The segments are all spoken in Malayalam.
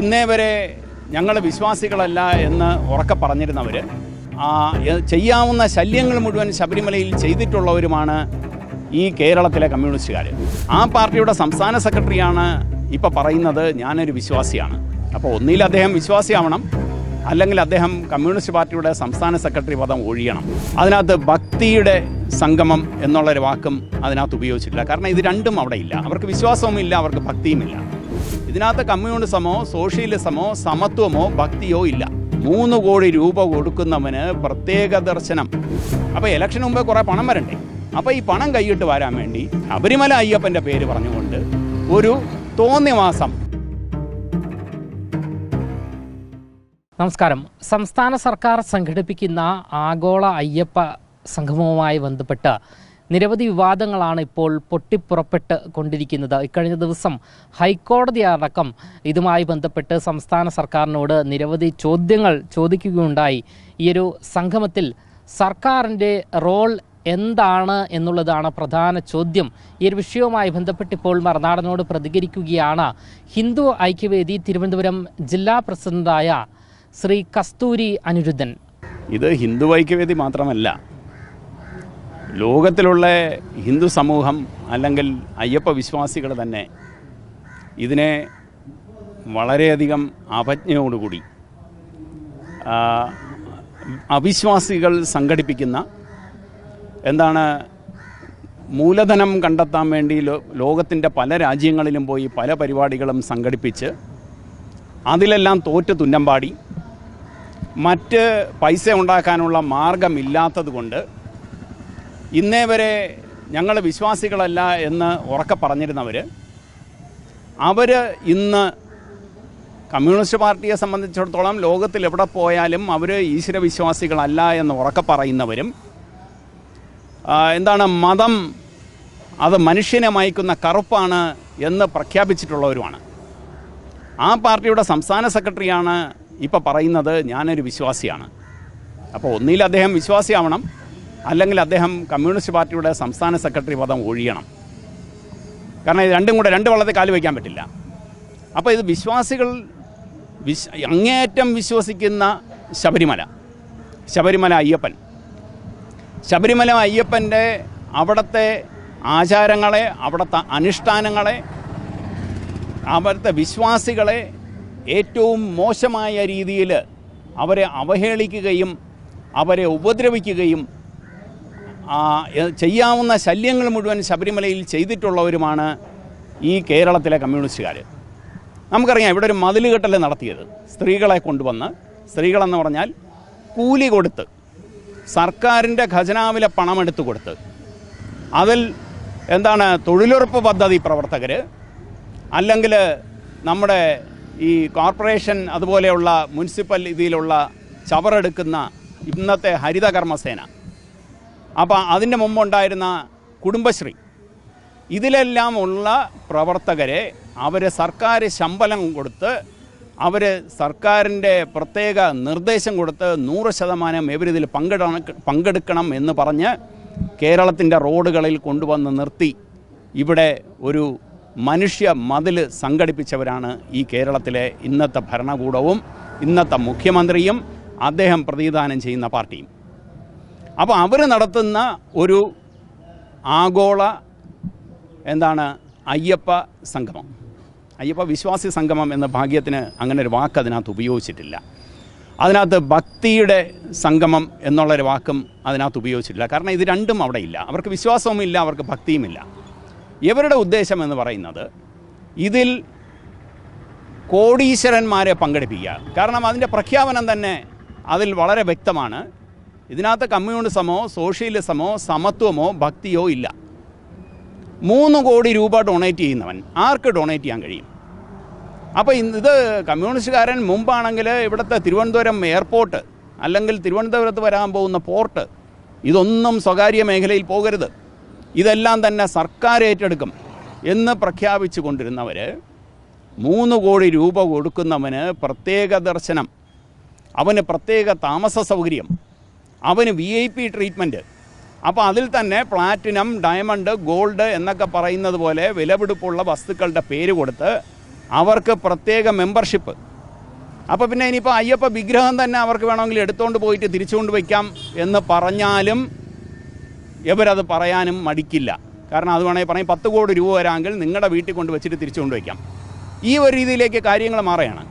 ഇന്നേ വരെ ഞങ്ങൾ വിശ്വാസികളല്ല എന്ന് ഉറക്കെ പറഞ്ഞിരുന്നവർ ചെയ്യാവുന്ന ശല്യങ്ങൾ മുഴുവൻ ശബരിമലയിൽ ചെയ്തിട്ടുള്ളവരുമാണ് ഈ കേരളത്തിലെ കമ്മ്യൂണിസ്റ്റുകാർ ആ പാർട്ടിയുടെ സംസ്ഥാന സെക്രട്ടറിയാണ് ഇപ്പോൾ പറയുന്നത് ഞാനൊരു വിശ്വാസിയാണ്. അപ്പോൾ ഒന്നിൽ അദ്ദേഹം വിശ്വാസിയാവണം അല്ലെങ്കിൽ അദ്ദേഹം കമ്മ്യൂണിസ്റ്റ് പാർട്ടിയുടെ സംസ്ഥാന സെക്രട്ടറി പദം ഒഴിയണം. അതിനകത്ത് ഭക്തിയുടെ സംഗമം എന്നുള്ളൊരു വാക്കും അതിനകത്ത് ഉപയോഗിച്ചിട്ടില്ല. കാരണം ഇത് രണ്ടും അവിടെ ഇല്ല. അവർക്ക് വിശ്വാസവും ഇല്ല അവർക്ക് ഭക്തിയുമില്ല. ഇതിനകത്ത് കമ്മ്യൂണിസമോ സോഷ്യലിസമോ സമത്വമോ ഭക്തിയോ ഇല്ല. മൂന്ന് കോടി രൂപ കൊടുക്കുന്നവന് പ്രത്യേക ദർശനം. അപ്പോൾ ഇലക്ഷന് മുമ്പേ കുറേ പണം വരണ്ടേ? അപ്പോൾ ഈ പണം കൈയിട്ട് വരാൻ വേണ്ടി ശബരിമല അയ്യപ്പന്റെ പേര് പറഞ്ഞുകൊണ്ട് ഒരു തോന്നിവാസം. നമസ്കാരം. സംസ്ഥാന സർക്കാർ സംഘടിപ്പിക്കുന്ന ആഗോള അയ്യപ്പ സംഗമവുമായി ബന്ധപ്പെട്ട് നിരവധി വിവാദങ്ങളാണ് ഇപ്പോൾ പൊട്ടിപ്പുറപ്പെട്ട് കൊണ്ടിരിക്കുന്നത്. ഇക്കഴിഞ്ഞ ദിവസം ഹൈക്കോടതി അടക്കം ഇതുമായി ബന്ധപ്പെട്ട് സംസ്ഥാന സർക്കാരിനോട് നിരവധി ചോദ്യങ്ങൾ ചോദിക്കുകയുണ്ടായി. ഈയൊരു സംഗമത്തിൽ സർക്കാരിന്റെ റോൾ എന്താണ് എന്നുള്ളതാണ് പ്രധാന ചോദ്യം. ഈ ഒരു വിഷയവുമായി ബന്ധപ്പെട്ട് ഇപ്പോൾ മറുനാടനോട് പ്രതികരിക്കുകയാണ് ഹിന്ദു ഐക്യവേദി തിരുവനന്തപുരം ജില്ലാ പ്രസിഡന്റായ ശ്രീ കസ്തൂരി അനിരുദ്ധൻ. ഇത് ഹിന്ദു ഐക്യവേദി മാത്രമല്ല ലോകത്തിലുള്ള ഹിന്ദു സമൂഹം അല്ലെങ്കിൽ അയ്യപ്പ വിശ്വാസികൾ തന്നെ ഇതിനെ വളരെയധികം അപജ്ഞയോടുകൂടി അവിശ്വാസികൾ സംഘടിപ്പിക്കുന്ന എന്താണ് മൂലധനം കണ്ടെത്താൻ വേണ്ടി ലോകത്തിന്റെ പല രാജ്യങ്ങളിലും പോയി പല പരിപാടികളും സംഘടിപ്പിച്ച് അതിലെല്ലാം തോറ്റ് തുന്നമ്പാടി. മറ്റ് പൈസ ഉണ്ടാക്കാനുള്ള മാർഗമില്ലാത്തത് കൊണ്ട് ഇന്നേ വരെ ഞങ്ങൾ വിശ്വാസികളല്ല എന്ന് ഉറക്കെ പറഞ്ഞിരുന്നവർ അവർ ഇന്ന് കമ്മ്യൂണിസ്റ്റ് പാർട്ടിയെ സംബന്ധിച്ചിടത്തോളം ലോകത്തിൽ എവിടെ പോയാലും അവർ ഈശ്വരവിശ്വാസികളല്ല എന്ന് ഉറക്കെ പറയുന്നവരും എന്താണ് മതം അത് മനുഷ്യനെ മയക്കുന്ന കറുപ്പാണ് എന്ന് പ്രഖ്യാപിച്ചിട്ടുള്ളവരുമാണ്. ആ പാർട്ടിയുടെ സംസ്ഥാന സെക്രട്ടറിയാണ് ഇപ്പോൾ പറയുന്നത് ഞാനൊരു വിശ്വാസിയാണ്. അപ്പോൾ ഒന്നിൽ അദ്ദേഹം വിശ്വാസിയാവണം അല്ലെങ്കിൽ അദ്ദേഹം കമ്മ്യൂണിസ്റ്റ് പാർട്ടിയുടെ സംസ്ഥാന സെക്രട്ടറി പദം ഒഴിയണം. കാരണം ഇത് രണ്ടും കൂടെ രണ്ട് വള്ളത്തെ കാലു വയ്ക്കാൻ പറ്റില്ല. അപ്പോൾ ഇത് വിശ്വാസികൾ വിശ് അങ്ങേയറ്റം വിശ്വസിക്കുന്ന ശബരിമല ശബരിമല അയ്യപ്പൻ. ശബരിമല അയ്യപ്പന്റെ അവിടുത്തെ ആചാരങ്ങളെ അവിടുത്തെ അനുഷ്ഠാനങ്ങളെ അവിടുത്തെ വിശ്വാസികളെ ഏറ്റവും മോശമായ രീതിയിൽ അവരെ അവഹേളിക്കുകയും അവരെ ഉപദ്രവിക്കുകയും ചെയ്യാവുന്ന ശല്യങ്ങൾ മുഴുവൻ ശബരിമലയിൽ ചെയ്തിട്ടുള്ളവരുമാണ് ഈ കേരളത്തിലെ കമ്മ്യൂണിസ്റ്റുകാർ നമുക്കറിയാം ഇവിടെ ഒരു മതിലുകെട്ടൽ നടത്തിയത്. സ്ത്രീകളെ കൊണ്ടുവന്ന് സ്ത്രീകളെന്ന് പറഞ്ഞാൽ കൂലി കൊടുത്ത് സർക്കാരിന്റെ ഖജനാവിലെ പണമെടുത്ത് കൊടുത്ത്. അതിൽ എന്താണ് തൊഴിലുറപ്പ് പദ്ധതി പ്രവർത്തകർ അല്ലെങ്കിൽ നമ്മുടെ ഈ കോർപ്പറേഷൻ അതുപോലെയുള്ള മുനിസിപ്പൽ ഇതിലുള്ള ചവറെടുക്കുന്ന ഇന്നത്തെ ഹരിതകർമ്മസേന അപ്പോൾ അതിന്റെ മുമ്പുണ്ടായിരുന്ന കുടുംബശ്രീ. ഇതിലെല്ലാം ഉള്ള പ്രവർത്തകരെ അവർ സർക്കാർ ശമ്പലം കൊടുത്ത് അവർ സർക്കാരിന്റെ പ്രത്യേക നിർദ്ദേശം കൊടുത്ത് നൂറ് ശതമാനം ഇവരിതിൽ പങ്കെടുക്കണം പങ്കെടുക്കണം എന്ന് പറഞ്ഞ് കേരളത്തിന്റെ റോഡുകളിൽ കൊണ്ടുവന്ന് നിർത്തി. ഇവിടെ ഒരു മനുഷ്യ മതിൽ സംഘടിപ്പിച്ചവരാണ് ഈ കേരളത്തിലെ ഇന്നത്തെ ഭരണകൂടവും ഇന്നത്തെ മുഖ്യമന്ത്രിയും അദ്ദേഹം പ്രതിദാനം ചെയ്യുന്ന പാർട്ടിയും. അപ്പോൾ അവർ നടത്തുന്ന ഒരു ആഗോള എന്താണ് അയ്യപ്പ സംഗമം. അയ്യപ്പ വിശ്വാസി സംഗമം എന്ന ഭാഗ്യത്തിന് അങ്ങനെ ഒരു വാക്ക് അതിനകത്ത് ഉപയോഗിച്ചിട്ടില്ല. അതിനകത്ത് ഭക്തിയുടെ സംഗമം എന്നുള്ളൊരു വാക്കും അതിനകത്ത് ഉപയോഗിച്ചിട്ടില്ല. കാരണം ഇത് രണ്ടും അവിടെ ഇല്ല. അവർക്ക് വിശ്വാസവും ഇല്ല അവർക്ക് ഭക്തിയുമില്ല ഇവരുടെ ഉദ്ദേശം എന്ന് പറയുന്നത് ഇതിൽ കോടീശ്വരന്മാരെ പങ്കെടുപ്പിക്കുക. കാരണം അതിന്റെ പ്രഖ്യാപനം തന്നെ അതിൽ വളരെ വ്യക്തമാണ്. ഇതിനകത്ത് കമ്മ്യൂണിസമോ സോഷ്യലിസമോ സമത്വമോ ഭക്തിയോ ഇല്ല. മൂന്ന് കോടി രൂപ ഡൊണേറ്റ് ചെയ്യുന്നവൻ. ആർക്ക് ഡൊണേറ്റ് ചെയ്യാൻ കഴിയും? അപ്പോൾ ഇത് കമ്മ്യൂണിസ്റ്റുകാരൻ മുമ്പാണെങ്കിൽ ഇവിടുത്തെ തിരുവനന്തപുരം എയർപോർട്ട് അല്ലെങ്കിൽ തിരുവനന്തപുരത്ത് വരാൻ പോകുന്ന പോർട്ട് ഇതൊന്നും സ്വകാര്യ മേഖലയിൽ പോകരുത്. ഇതെല്ലാം തന്നെ സർക്കാർ ഏറ്റെടുക്കും എന്ന് പ്രഖ്യാപിച്ചു കൊണ്ടിരുന്നവർ മൂന്ന് കോടി രൂപ കൊടുക്കുന്നവന് പ്രത്യേക ദർശനം. അവന് പ്രത്യേക താമസ സൗകര്യം. അവന് വി ഐ പി ട്രീറ്റ്മെന്റ് അപ്പോൾ അതിൽ തന്നെ പ്ലാറ്റിനം ഡയമണ്ട് ഗോൾഡ് എന്നൊക്കെ പറയുന്നത് പോലെ വിലപിടിപ്പുള്ള വസ്തുക്കളുടെ പേര് കൊടുത്ത് അവർക്ക് പ്രത്യേക മെമ്പർഷിപ്പ് അപ്പോൾ പിന്നെ ഇനിയിപ്പോൾ അയ്യപ്പ വിഗ്രഹം തന്നെ അവർക്ക് വേണമെങ്കിൽ എടുത്തുകൊണ്ട് പോയിട്ട് തിരിച്ചുകൊണ്ട് വയ്ക്കാം എന്ന് പറഞ്ഞാലും ഇവരത് പറയാനും മടിക്കില്ല. കാരണം അത് വേണമെങ്കിൽ പറയും പത്ത് കോടി രൂപ വരാമെങ്കിൽ നിങ്ങളുടെ വീട്ടിൽ കൊണ്ട് വെച്ചിട്ട് തിരിച്ചുകൊണ്ട് വയ്ക്കാം ഈ ഒരു രീതിയിലേക്ക് കാര്യങ്ങൾ മാറുകയാണ്.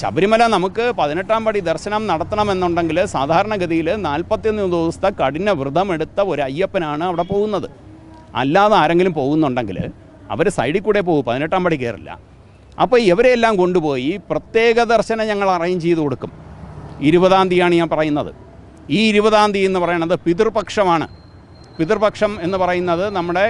ശബരിമല നമുക്ക് പതിനെട്ടാം പടി ദർശനം നടത്തണമെന്നുണ്ടെങ്കിൽ സാധാരണഗതിയിൽ നാൽപ്പത്തിയൊന്ന് ദിവസത്തെ കഠിന വ്രതമെടുത്ത ഒരു അയ്യപ്പനാണ് അവിടെ പോകുന്നത്. അല്ലാതെ ആരെങ്കിലും പോകുന്നുണ്ടെങ്കിൽ അവർ സൈഡിൽ കൂടെ പോകും പതിനെട്ടാം പടി കയറില്ല. അപ്പോൾ ഇവരെല്ലാം കൊണ്ടുപോയി പ്രത്യേക ദർശനം ഞങ്ങൾ അറേഞ്ച് ചെയ്ത് കൊടുക്കും. ഇരുപതാം തീയതിയാണ് ഞാൻ പറയുന്നത്. ഈ ഇരുപതാം തീയതി എന്ന് പറയുന്നത് പിതൃപക്ഷമാണ്. പിതൃപക്ഷം എന്ന് പറയുന്നത് നമ്മുടെ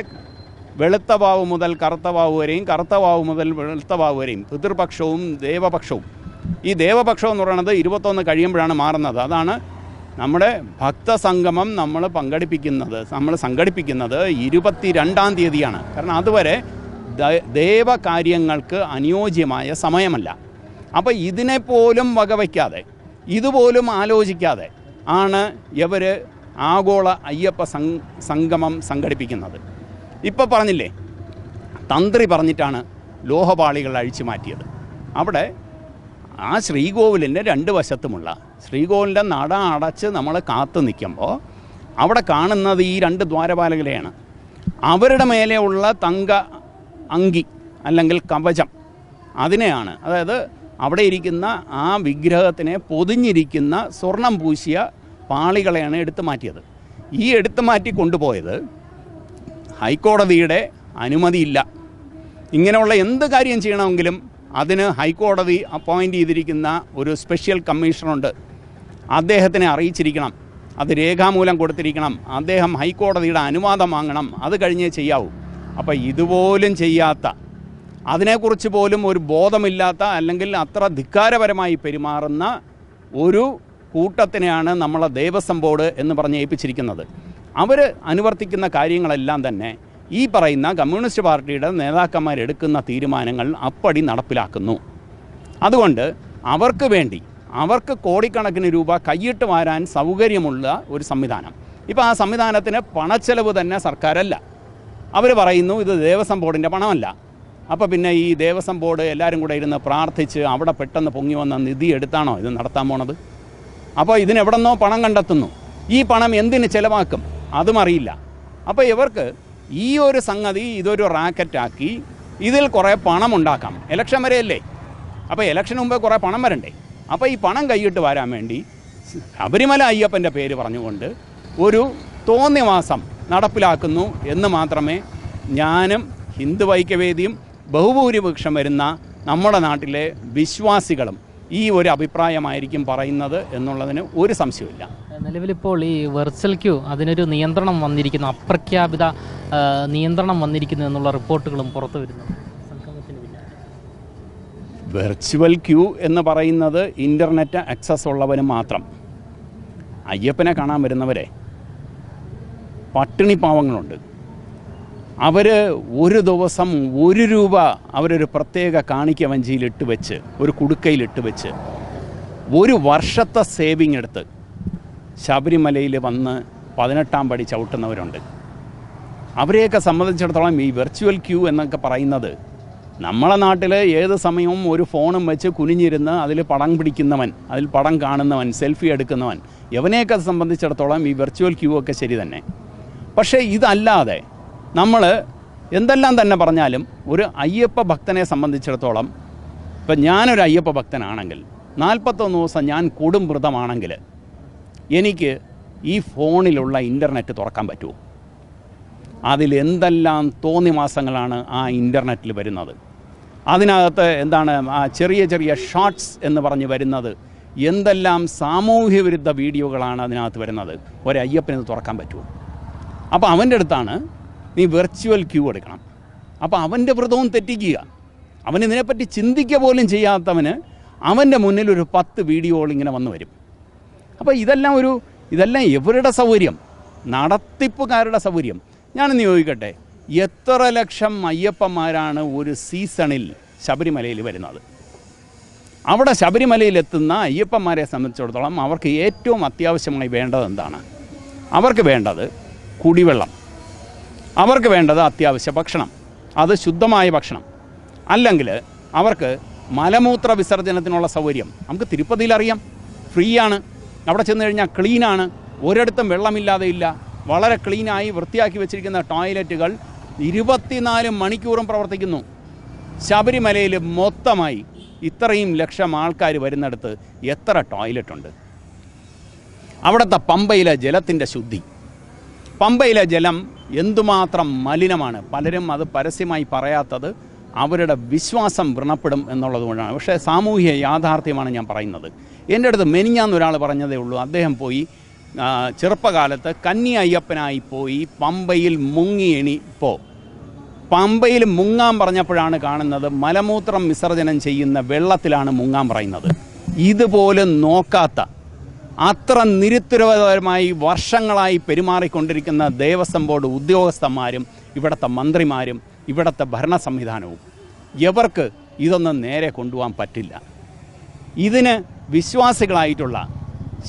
വെളുത്ത വാവ് മുതൽ കറുത്ത വാവ് വരെയും കറുത്ത വാവ് മുതൽ വെളുത്ത വാവ് വരെയും പിതൃപക്ഷവും ദേവപക്ഷവും. ഈ ദേവപക്ഷം എന്ന് പറയുന്നത് ഇരുപത്തൊന്ന് കഴിയുമ്പോഴാണ് മാറുന്നത്. അതാണ് നമ്മുടെ ഭക്തസംഗമം നമ്മൾ പങ്കെടുപ്പിക്കുന്നത് നമ്മൾ സംഘടിപ്പിക്കുന്നത് ഇരുപത്തി രണ്ടാം തീയതിയാണ്. കാരണം അതുവരെ ദേവകാര്യങ്ങൾക്ക് അനുയോജ്യമായ സമയമല്ല. അപ്പോൾ ഇതിനെപ്പോലും വകവയ്ക്കാതെ ഇതുപോലും ആലോചിക്കാതെ ആണ് ഇവർ ആഗോള അയ്യപ്പ സംഗമം സംഘടിപ്പിക്കുന്നത്. ഇപ്പോൾ പറഞ്ഞില്ലേ തന്ത്രി പറഞ്ഞിട്ടാണ് ലോഹപാളികൾ അഴിച്ചു മാറ്റിയത്. അവിടെ ആ ശ്രീകോവിലിന്റെ രണ്ട് വശത്തുമുള്ള ശ്രീകോവിലിന്റെ നട അടച്ച് നമ്മൾ കാത്തു നിൽക്കുമ്പോൾ അവിടെ കാണുന്നത് ഈ രണ്ട് ദ്വാരപാലകരെയാണ്. അവരുടെ മേലെയുള്ള തങ്ക അങ്കി അല്ലെങ്കിൽ കവചം അതിനെയാണ് അതായത് അവിടെ ഇരിക്കുന്ന ആ വിഗ്രഹത്തിനെ പൊതിഞ്ഞിരിക്കുന്ന സ്വർണം പൂശിയ പാളികളെയാണ് എടുത്തു മാറ്റിയത്. ഈ എടുത്തു മാറ്റി കൊണ്ടുപോയത് ഹൈക്കോടതിയുടെ അനുമതിയില്ല. ഇങ്ങനെയുള്ള എന്ത് കാര്യം ചെയ്യണമെങ്കിലും അതിന് ഹൈക്കോടതി അപ്പോയിന്റ് ചെയ്തിരിക്കുന്ന ഒരു സ്പെഷ്യൽ കമ്മീഷനുണ്ട് അദ്ദേഹത്തിനെ അറിയിച്ചിരിക്കണം. അത് രേഖാമൂലം കൊടുത്തിരിക്കണം. അദ്ദേഹം ഹൈക്കോടതിയുടെ അനുവാദം വാങ്ങണം. അത് കഴിഞ്ഞേ ചെയ്യാവൂ. അപ്പോൾ ഇതുപോലും ചെയ്യാത്ത അതിനെക്കുറിച്ച് പോലും ഒരു ബോധമില്ലാത്ത അല്ലെങ്കിൽ അത്ര ധിക്കാരപരമായി പെരുമാറുന്ന ഒരു കൂട്ടത്തിനെയാണ് നമ്മളെ ദേവസ്വം ബോർഡ് എന്ന് പറഞ്ഞ് ഏൽപ്പിച്ചിരിക്കുന്നത്. അവർ അനുവർത്തിക്കുന്ന കാര്യങ്ങളെല്ലാം തന്നെ ഈ പറയുന്ന കമ്മ്യൂണിസ്റ്റ് പാർട്ടിയുടെ നേതാക്കന്മാർ എടുക്കുന്ന തീരുമാനങ്ങൾ അപ്പടി നടപ്പിലാക്കുന്നു. അതുകൊണ്ട് അവർക്ക് വേണ്ടി അവർക്ക് കോടിക്കണക്കിന് രൂപ കൈയിട്ട് വാരാൻ സൗകര്യമുള്ള ഒരു സംവിധാനം. ഇപ്പോൾ ആ സംവിധാനത്തിന് പണച്ചെലവ് തന്നെ സർക്കാരല്ല. അവർ പറയുന്നു ഇത് ദേവസ്വം ബോർഡിന്റെ പണമല്ല. അപ്പോൾ പിന്നെ ഈ ദേവസ്വം ബോർഡ് എല്ലാവരും കൂടെ ഇരുന്ന് പ്രാർത്ഥിച്ച് അവിടെ പെട്ടെന്ന് പൊങ്ങി വന്ന നിധി എടുത്താണോ ഇത് നടത്താൻ പോണത്? അപ്പോൾ ഇതിനെവിടെന്നോ പണം കണ്ടെത്തുന്നു. ഈ പണം എന്തിന് ചിലവാക്കും? അതും അറിയില്ല. അപ്പോൾ ഇവർക്ക് ഈ ഒരു സംഗതി ഇതൊരു റാക്കറ്റാക്കി ഇതിൽ കുറേ പണം ഉണ്ടാക്കാം. ഇലക്ഷൻ വരെയല്ലേ? അപ്പോൾ ഇലക്ഷന് മുമ്പേ കുറേ പണം വരണ്ടേ? അപ്പോൾ ഈ പണം കൈയിട്ട് വരാൻ വേണ്ടി ശബരിമല അയ്യപ്പന്റെ പേര് പറഞ്ഞുകൊണ്ട് ഒരു തോന്നിവാസം നടപ്പിലാക്കുന്നു എന്ന് മാത്രമേ ഞാനും ഹിന്ദു ഐക്യവേദിയും ബഹുഭൂരിപക്ഷം വരുന്ന നമ്മുടെ നാട്ടിലെ വിശ്വാസികളും ഈ ഒരു അഭിപ്രായമായിരിക്കും പറയുന്നത് എന്നുള്ളതിന് ഒരു സംശയമില്ല നിലവിലിപ്പോൾ ഈ വെർച്വൽ ക്യൂ അതിനൊരു നിയന്ത്രണം വന്നിരിക്കുന്നു അപ്രഖ്യാപിത നിയന്ത്രണം വന്നിരിക്കുന്നു എന്നുള്ള റിപ്പോർട്ടുകളും പുറത്തു വരുന്നു. വെർച്വൽ ക്യൂ എന്ന് പറയുന്നത് ഇന്റർനെറ്റ് ആക്സസ് ഉള്ളവന് മാത്രം. അയ്യപ്പനെ കാണാൻ വരുന്നവരെ പട്ടിണി പാവങ്ങളുണ്ട്. അവർ ഒരു ദിവസം ഒരു രൂപ അവരൊരു പ്രത്യേക കാണിക്ക വഞ്ചിയിലിട്ട് വെച്ച് ഒരു കുടുക്കയിലിട്ട് വെച്ച് ഒരു വർഷത്തെ സേവിങ് എടുത്ത് ശബരിമലയിൽ വന്ന് പതിനെട്ടാം പടി ചവിട്ടുന്നവരുണ്ട്. അവരെയൊക്കെ സംബന്ധിച്ചിടത്തോളം ഈ വെർച്വൽ ക്യൂ എന്നൊക്കെ പറയുന്നത് നമ്മളെ നാട്ടിൽ ഏത് സമയവും ഒരു ഫോണും വെച്ച് കുനിഞ്ഞിരുന്ന് അതിൽ പടം പിടിക്കുന്നവൻ അതിൽ പടം കാണുന്നവൻ സെൽഫി എടുക്കുന്നവൻ എവനെയൊക്കെ സംബന്ധിച്ചിടത്തോളം ഈ വെർച്വൽ ക്യൂ ഒക്കെ ശരി തന്നെ. പക്ഷേ ഇതല്ലാതെ നമ്മൾ എന്തെല്ലാം തന്നെ പറഞ്ഞാലും ഒരു അയ്യപ്പ ഭക്തനെ സംബന്ധിച്ചിടത്തോളം ഇപ്പം ഞാനൊരു അയ്യപ്പ ഭക്തനാണെങ്കിൽ നാൽപ്പത്തൊന്ന് ദിവസം ഞാൻ കൊടും വ്രതമാണെങ്കിൽ എനിക്ക് ഈ ഫോണിലുള്ള ഇന്റർനെറ്റ് തുറക്കാൻ പറ്റുമോ? അതിൽ എന്തെല്ലാം തോന്നിമാസങ്ങളാണ് ആ ഇന്റർനെറ്റിൽ വരുന്നത്? അതിനകത്ത് എന്താണ് ആ ചെറിയ ചെറിയ ഷോർട്സ് എന്ന് പറഞ്ഞ് വരുന്നത്. എന്തെല്ലാം സാമൂഹ്യ വിരുദ്ധ വീഡിയോകളാണ് അതിനകത്ത് വരുന്നത്? ഒരയ്യപ്പനത് തുറക്കാൻ പറ്റുമോ? അപ്പോൾ അവന്റെ അടുത്താണ് നീ വെർച്വൽ ക്യൂ എടുക്കണം. അപ്പോൾ അവന്റെ വ്രതവും തെറ്റിക്കുക. അവൻ ഇതിനെപ്പറ്റി ചിന്തിക്കുക പോലും ചെയ്യാത്തവന് അവന്റെ മുന്നിൽ ഒരു പത്ത് വീഡിയോകൾ ഇങ്ങനെ വന്നു വരും. അപ്പോൾ ഇതെല്ലാം ഒരു ഇതെല്ലാം എവരുടെ സൗകര്യം? നടത്തിപ്പുകാരുടെ സൗകര്യം. ഞാനൊന്ന് ചോദിക്കട്ടെ എത്ര ലക്ഷം അയ്യപ്പന്മാരാണ് ഒരു സീസണിൽ ശബരിമലയിൽ വരുന്നത്? അവിടെ ശബരിമലയിൽ എത്തുന്ന അയ്യപ്പന്മാരെ സംബന്ധിച്ചിടത്തോളം അവർക്ക് ഏറ്റവും അത്യാവശ്യമായി വേണ്ടത് എന്താണ്? അവർക്ക് വേണ്ടത് കുടിവെള്ളം. അവർക്ക് വേണ്ടത് അത്യാവശ്യ ഭക്ഷണം. അത് ശുദ്ധമായ ഭക്ഷണം. അല്ലെങ്കിൽ അവർക്ക് മലമൂത്ര വിസർജനത്തിനുള്ള സൗകര്യം. നമുക്ക് തിരുപ്പതിയിൽ അറിയാം. ഫ്രീ ആണ് അവിടെ ചെന്ന് കഴിഞ്ഞാൽ ക്ലീനാണ്. ഒരിടത്തും വെള്ളമില്ലാതെ ഇല്ല. വളരെ ക്ലീനായി വൃത്തിയാക്കി വെച്ചിരിക്കുന്ന ടോയ്ലറ്റുകൾ ഇരുപത്തിനാല് മണിക്കൂറും പ്രവർത്തിക്കുന്നു. ശബരിമലയിൽ മൊത്തമായി ഇത്രയും ലക്ഷം ആൾക്കാർ വരുന്നിടത്ത് എത്ര ടോയ്ലറ്റുണ്ട്? അവിടുത്തെ പമ്പയിലെ ജലത്തിന്റെ ശുദ്ധി. പമ്പയിലെ ജലം എന്തുമാത്രം മലിനമാണ്. പലരും അത് പരസ്യമായി പറയാത്തത് അവരുടെ വിശ്വാസം വ്രണപ്പെടും എന്നുള്ളത് കൊണ്ടാണ്. പക്ഷേ സാമൂഹ്യ യാഥാർത്ഥ്യമാണ് ഞാൻ പറയുന്നത്. എന്റെ അടുത്ത് മെനിഞ്ഞാന്ന് ഒരാൾ പറഞ്ഞതേ ഉള്ളൂ. അദ്ദേഹം പോയി ചെറുപ്പകാലത്ത് കന്നി അയ്യപ്പനായി പോയി പമ്പയിൽ മുങ്ങി എണിപ്പോൾ പമ്പയിൽ മുങ്ങാൻ പറഞ്ഞപ്പോഴാണ് കാണുന്നത് മലമൂത്രം വിസർജനം ചെയ്യുന്ന വെള്ളത്തിലാണ് മുങ്ങാൻ പറയുന്നത്. ഇതുപോലെ നോക്കാത്ത അത്ര നിരുത്തരവാദപരമായി വർഷങ്ങളായി പെരുമാറിക്കൊണ്ടിരിക്കുന്ന ദേവസ്വം ബോർഡ് ഉദ്യോഗസ്ഥന്മാരും ഇവിടുത്തെ മന്ത്രിമാരും ഇവിടുത്തെ ഭരണ സംവിധാനവും. ഇവർക്ക് ഇതൊന്നും നേരെ കൊണ്ടുപോകാൻ പറ്റില്ല. ഇതിന് വിശ്വാസികളായിട്ടുള്ള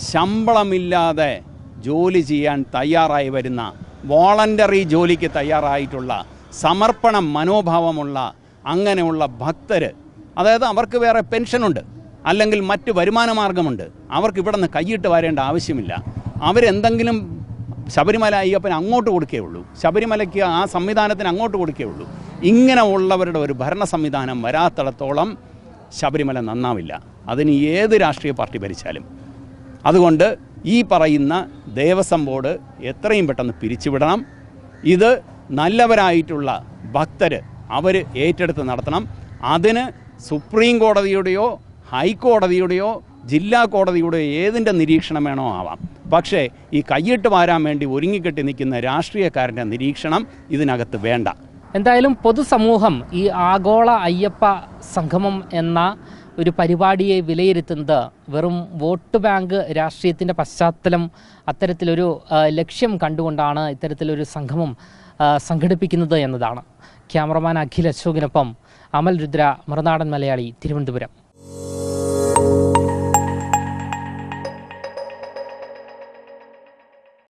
ശമ്പളമില്ലാതെ ജോലി ചെയ്യാൻ തയ്യാറായി വരുന്ന വോളണ്ടറി ജോലിക്ക് തയ്യാറായിട്ടുള്ള സമർപ്പണ മനോഭാവമുള്ള അങ്ങനെയുള്ള ഭക്തർ അതായത് അവർക്ക് വേറെ പെൻഷനുണ്ട്. അല്ലെങ്കിൽ മറ്റ് വരുമാന മാർഗമുണ്ട്. അവർക്ക് ഇവിടെ നിന്ന് കൈയിട്ട് വരേണ്ട ആവശ്യമില്ല. അവരെന്തെങ്കിലും ശബരിമല അയ്യപ്പൻ അങ്ങോട്ട് കൊടുക്കേ ഉള്ളൂ. ശബരിമലയ്ക്ക് ആ സംവിധാനത്തിന് അങ്ങോട്ട് കൊടുക്കേ ഉള്ളൂ. ഇങ്ങനെ ഉള്ളവരുടെ ഒരു ഭരണ സംവിധാനം വരാത്തിടത്തോളം ശബരിമല നന്നാവില്ല. അതിന് ഏത് രാഷ്ട്രീയ പാർട്ടി ഭരിച്ചാലും. അതുകൊണ്ട് ഈ പറയുന്ന ദേവസ്വം ബോർഡ് എത്രയും പെട്ടെന്ന് പിരിച്ചുവിടണം. ഇത് നല്ലവരായിട്ടുള്ള ഭക്തർ അവർ ഏറ്റെടുത്ത് നടത്തണം. അതിന് സുപ്രീം കോടതിയുടെയോ ഹൈക്കോടതിയുടെയോ ജില്ലാ കോടതിയുടെയോ ഏതിന്റെ നിരീക്ഷണം വേണോ ആവാം. പക്ഷേ ഈ കൈയിട്ട് വാരാൻ വേണ്ടി ഒരുങ്ങിക്കെട്ടി നിൽക്കുന്ന രാഷ്ട്രീയക്കാരന്റെ നിരീക്ഷണം ഇതിനകത്ത് വേണ്ട. എന്തായാലും പൊതുസമൂഹം ഈ ആഗോള അയ്യപ്പ സംഗമം എന്ന ഒരു പരിപാടിയെ വിലയിരുത്തുന്നത് വെറും വോട്ട് ബാങ്ക് രാഷ്ട്രീയത്തിന്റെ പശ്ചാത്തലം അത്തരത്തിലൊരു ലക്ഷ്യം കണ്ടുകൊണ്ടാണ് ഇത്തരത്തിലൊരു സംഗമം സംഘടിപ്പിക്കുന്നത് എന്നതാണ്. ക്യാമറമാൻ അഖിൽ അശോകിനൊപ്പം അമൽ രുദ്ര മറുനാടൻ മലയാളി തിരുവനന്തപുരം.